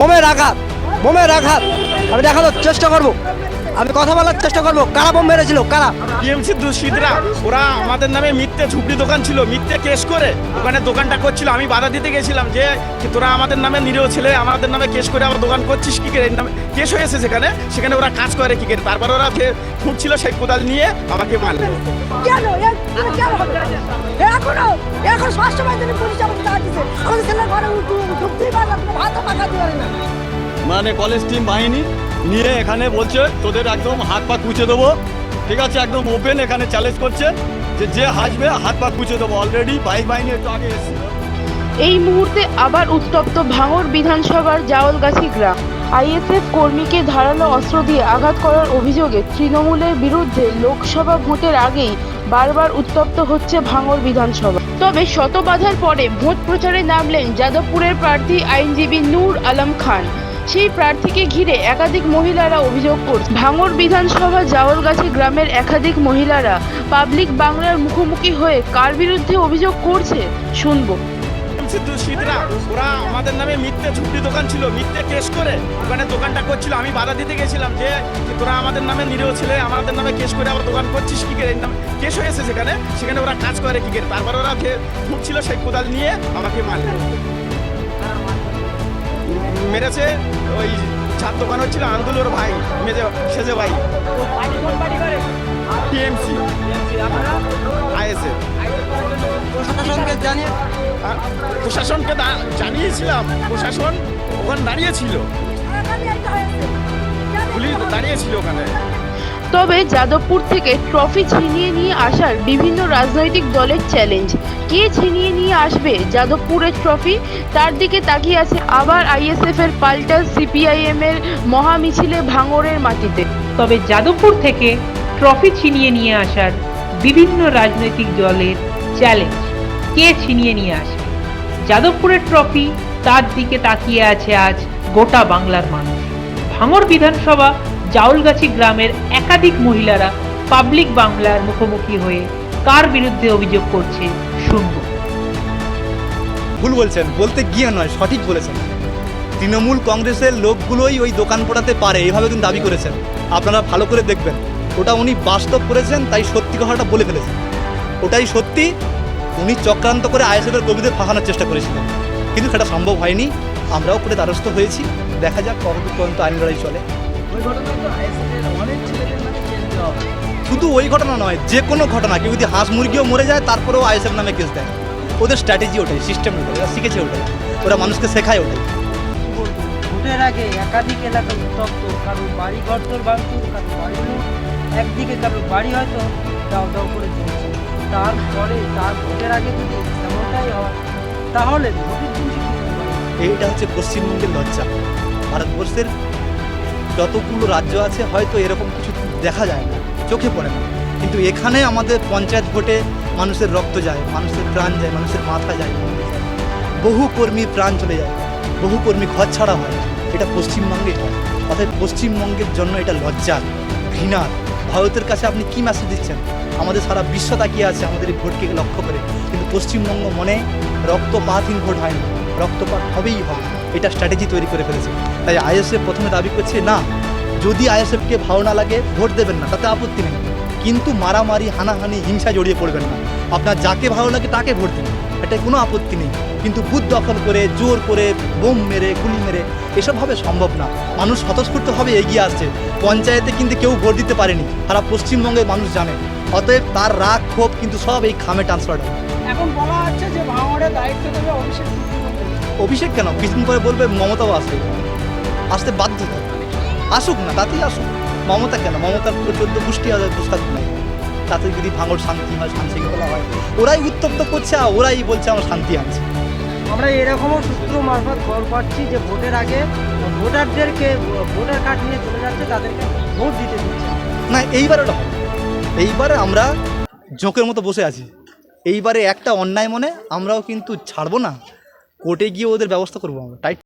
বোমের আঘাত বোমের আঘাত। আমি দেখানোর চেষ্টা করব। আমি কথা বলার চেষ্টা করব। কারা বোম মেরেছিল? কারা? টিএমসি দুষ্কৃতীরা ওরা আমাদের নামে মিথ্যে ঝুপড়ি দোকান ছিল মিথ্যে কেস করে ওখানে দোকানটা করছিল। আমি বাধা দিতে গেছিলাম যে কি তোরা আমাদের নামে নিরীহ ছেলে আমাদের নামে কেস করে আমার দোকান করছিস কি করে? এর নামে কেস হয়েছে সেখানে। সেখানে ওরা কাজ করে কি করে? তারপর ওরা যে ফুটছিল সেই কোদাল নিয়ে আমাকে মারলো। কেন? এখনও এখন স্বাস্থ্য বাহিনী পুলিশ মানে কলেজ টিম বাহিনী, নিয়ে এখানে বলছে, তোদের একদম হাত পা কুচে দেবো। ঠিক আছে, একদম ওপেন এখানে চ্যালেঞ্জ করছে, যে যে হাসবে হাত পা কুচে দেবো। অলরেডি বাইক বাহিনী একটু আগে এসেছিল এই মুহূর্তে আবার উত্তপ্ত ভাঙড় বিধানসভার জাওলগাছি গ্রাম। আইএসএফ কর্মীকে ধারালো অস্ত্র দিয়ে আঘাত করার অভিযোগে তৃণমূলের বিরুদ্ধে লোকসভা ভোটের আগেই বারবার উত্তপ্ত হচ্ছে ভাঙর বিধানসভা। তবে শত বাধার পরে ভোট প্রচারে নামলেন যাদবপুরের প্রার্থী আইনজীবী নূর আলম খান। সেই প্রার্থীকে ঘিরে একাধিক মহিলারা অভিযোগ করছে। ভাঙড় বিধানসভা জাওলগাছি গ্রামের একাধিক মহিলারা পাবলিক বাংলার মুখোমুখি হয়ে কার বিরুদ্ধে অভিযোগ করছে, শুনব। দুষ্কৃতীরা ওরা আমাদের নামে মিথ্যে ঝুপড়ি দোকান ছিল, মিথ্যে কেস করে ওখানে দোকানটা করছিল। আমি বাধা দিতে গেছিলাম যে তোরা আমাদের নামে নিরীহ ছেলে, আমাদের নামে কেস করে আবার দোকান করছিস, কি করে? কেস হয়েছে সেখানে সেখানে ওরা কাজ করে কি করে? তারপর ওরা ফুটছিল সেই কোদাল নিয়ে আমাকে মারলো। মেরেছে। ওই ছাদ দোকান হচ্ছিল আন্দুলোর ভাই মেজে সেজে ভাই। টিএমসি। আইএসএ প্রশাসনকে জানিয়ে প্রশাসনকে জানিয়েছিলাম। প্রশাসন ওখানে দাঁড়িয়েছিল একটা পুলিশ দাঁড়িয়েছিল ওখানে। তবে যাদবপুর থেকে ট্রফি ছিনিয়ে নিয়ে আসার বিভিন্ন রাজনৈতিক দলের চ্যালেঞ্জ। কে ছিনিয়ে নিয়ে আসবে যাদবপুরের ট্রফি? তার দিকে তাকিয়ে আছে আবার আইএসএফ এর পাল্টা সিপিআইএম এর মহামিছিলে ভাঙরের মাটিতে। তবে যাদবপুর থেকে ট্রফি ছিনিয়ে নিয়ে আসার বিভিন্ন রাজনৈতিক দলের চ্যালেঞ্জ। কে ছিনিয়ে নিয়ে আসবে? যাদবপুরের ট্রফি, তার দিকে তাকিয়ে আছে আজ গোটা বাংলার মানুষ। ভাঙর বিধানসভা জাউলগাছি গ্রামের একাধিক মহিলারা পাবলিক বাংলার মুখোমুখি হয়ে কার বিরুদ্ধে অভিযোগ করছে শুনব। ভুল বলছেন, বলতে গিয়ে নয়, সঠিক বলেছেন। তৃণমূল কংগ্রেসের লোকগুলোই ওই দোকান পোড়াতে পারে, এভাবে কিন্তু দাবি করেছেন। আপনারা ভালো করে দেখবেন, ওটা উনি বাস্তব করেছেন, তাই সত্যি কথাটা বলে ফেলেছেন। ওটাই সত্যি, উনি চক্রান্ত করে আইএসএফের কর্মীদের ফাঁসানোর চেষ্টা করেছিলেন। কিন্তু সেটা সম্ভব হয়নি, আমরাও করে দ্বারস্থ হয়েছি, দেখা যাক কতদূর পর্যন্ত আইন লড়াই চলে। শুধু ওই ঘটনা নয় যে কোনো ঘটনা কেউ যদি হাঁস মুরগিও মরে যায় তারপরেও আইএসএফ নামে কেস দেয়। ওদের স্ট্র্যাটেজি ওটাই সিস্টেম ওটাই ওরা শিখেছে ওটাই। ওরা মানুষকে শেখায় ওটাই। ভোটের আগে একাধিক এলাকা উত্তপ্ত কারও বাড়ি ঘর তোর ভাঙচুর কারও বাড়ি একদিকে কারও বাড়ি হয়তো দাও দাও করে চলছে তারপরে তার ভোটের আগে যদি এমনটাই হয় তাহলে ভোটের? এইটা হচ্ছে পশ্চিমবঙ্গের লজ্জা। ভারতবর্ষের যতগুলো রাজ্য আছে, হয়তো এরকম কিছু দেখা যায় না, চোখে পড়ে না। কিন্তু এখানে আমাদের পঞ্চায়েত ভোটে মানুষের রক্ত যায়, মানুষের প্রাণ যায়, মানুষের মাথা যায়। বহু কর্মীর প্রাণ চলে যায়, বহু কর্মী ঘর ছাড়া হয়। এটা পশ্চিমবঙ্গে হয়। অর্থাৎ পশ্চিমবঙ্গের জন্য এটা লজ্জার ঘৃণার ভারতের কাছে আপনি কি মেসেজ দিচ্ছেন? আমাদের সারা বিশ্ব তাকিয়ে আছে? আমাদের এই ভোটকে লক্ষ্য করে। কিন্তু পশ্চিমবঙ্গ মনে রক্তপাতহীন ভোট হয় না। রক্তপাত হবেই হবে। এটা স্ট্র্যাটেজি তৈরি করে ফেলেছে। তাই আইএসএফ প্রথমে দাবি করছে, না, যদি আইএসএফকে ভালো না লাগে, ভোট দেবেন না, তাতে আপত্তি নেই। কিন্তু মারামারি, হানাহানি, হিংসা জড়িয়ে পড়বেন না। আপনার যাকে ভালো লাগে, তাকে ভোট দিন। এটা কোনো আপত্তি নেই। কিন্তু বুথ দখল করে, জোর করে, বোম মেরে, গুলি মেরে এসবভাবে সম্ভব না। মানুষ স্বতঃস্ফূর্তভাবে এগিয়ে আসছে। পঞ্চায়েতে কিন্তু কেউ ভোট দিতে পারেনি। তারা পশ্চিমবঙ্গের মানুষ জানে। অতএব তার রাগ, ক্ষোভ কিন্তু সব এই খামে ট্রান্সফার হবে এখন বলা হচ্ছে যে দায়িত্ব দেবে। অভিষেক কেন? কিছুদিন পরে বলবে মমতাও আসবে। আসতে বাধ্য আসুক না তাতেই আসুক। মমতা কেন? মমতার পুরো চোদ্দ গোষ্ঠী আছে প্রসাদ নাই। তাতে যদি ভাঙড় শান্তি হয় শান্তি বলা হয়। ওরাই উত্তপ্ত করছে আর ওরাই বলছে আমার শান্তি আনছি আমরা এরকমও সূত্র মারফত খবর পাচ্ছি যে ভোটের আগে ভোটারদেরকে ভোটার কার্ড নিয়ে চলে যাচ্ছে তাদেরকে ভোট দিতে দিচ্ছে। না এইবারে ওটা এইবারে আমরা জোঁকের মতো বসে আছি। এইবারে একটা অন্যায় মনে আমরাও কিন্তু ছাড়বো না। কোর্টে গিয়ে ওদের ব্যবস্থা করব আমরা। টাইট